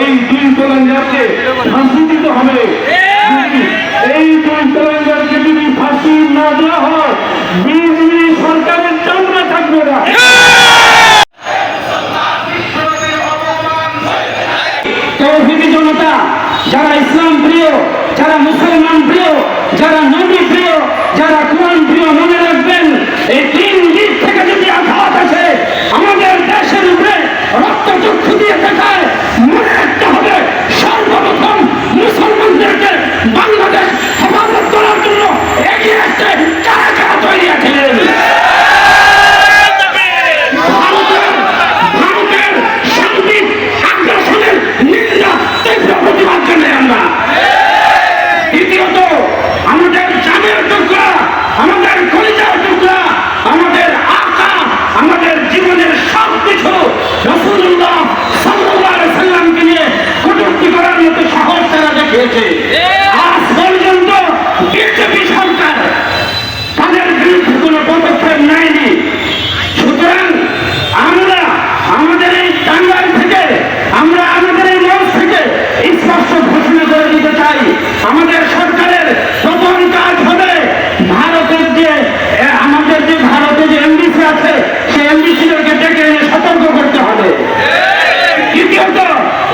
এই দুই তেলেঙ্গারকে ফাঁসি হবে। এই দুই তেলেঙ্গারকে যদি ফাঁসি না দেওয়া হয় বিজেপি সরকারের চামড়া থাকবে না। যারা ইসলাম প্রিয়, যারা মুসলমান প্রিয়, যারা নবী প্রিয়, যারা কোরআন প্রিয় মনে রাখবেন, এই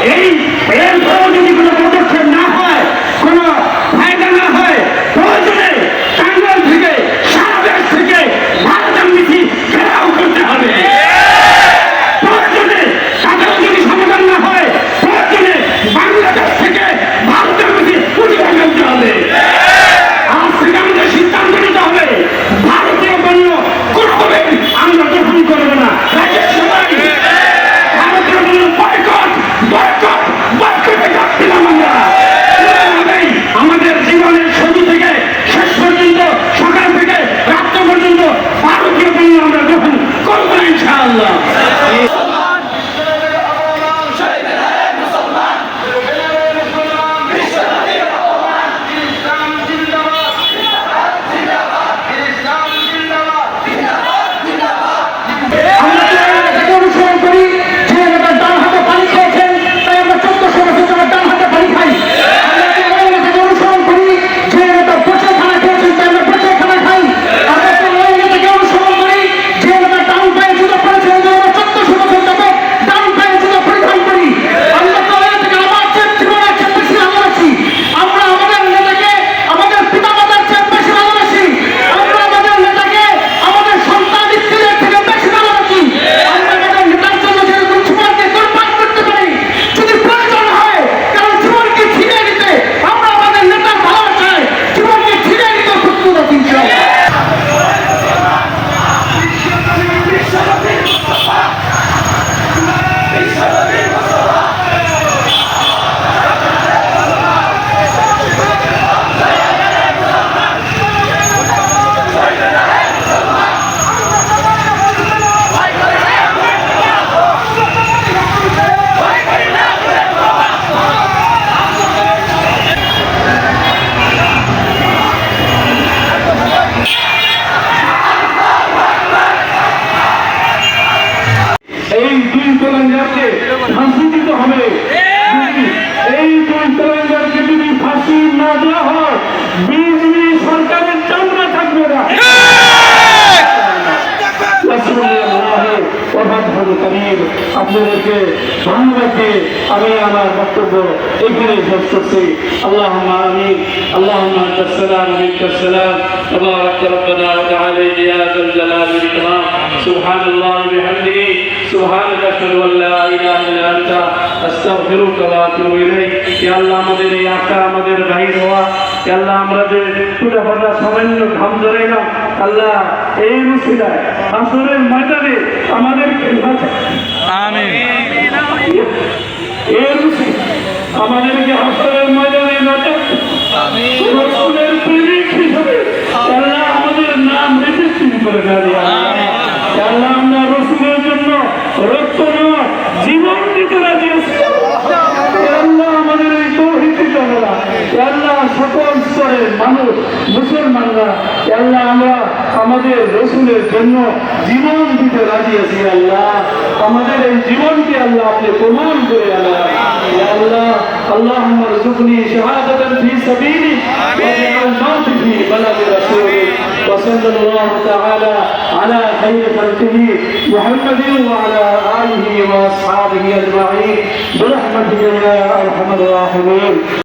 এই চলেঞ্জারকে ফাঁসি দিতে হবে এই দুই চলেঞ্জারকে যদি ফাঁসি না দেওয়া হয় বিজেপি সরকারের চামড়া থাকবে না আপনাদেরকে ধন্যবাদ দিয়ে আমি আমার বক্তব্য এখানে শেষ করছি আল্লাহ আমিন আল্লাহ কাসালাম কাসালাম تبارك ربنا وتعالى يا ذا الجلال والإكرام سبحان الله بحمده সুহানক ইলাইক। ইয়া আল্লাহ আমাদের এই আশা আমাদের হওয়া আল্লাহ আমরা যে সামান্য ঘাম ধরে না আল্লাহ এই রুসিলায় আসরের ময়দানে আমাদের আমাদেরকে আসরের ময়দানে রসুলের প্রেমিক আল্লাহ আমাদের নাম করে না রক্ত না জীবন দিতে রাজি আল্লাহ আমাদের এই তৌহিদি জানালা আল্লাহ সকল দেশের মানুষ, মুসলমানরা, আল্লাহ আমরা আমাদের রসুলের জন্য জীবন দিতে রাজি আছি, আল্লাহ। আমাদের এই জীবনকে আল্লাহ আপনি প্রমাণ করে আল্লাহ আল্লাহ আল্লাহ আমার সুখনি শাহাদাতান ফি সাবিলি ওয়া মাউতি ফি বালাদি রাসূলি। ওয়া সাল্লাল্লাহু তাআলা আলা খাইরি খালকিহি মুহাম্মাদিন ওয়া আলা আলিহি ওয়া يا ارحم الراحمين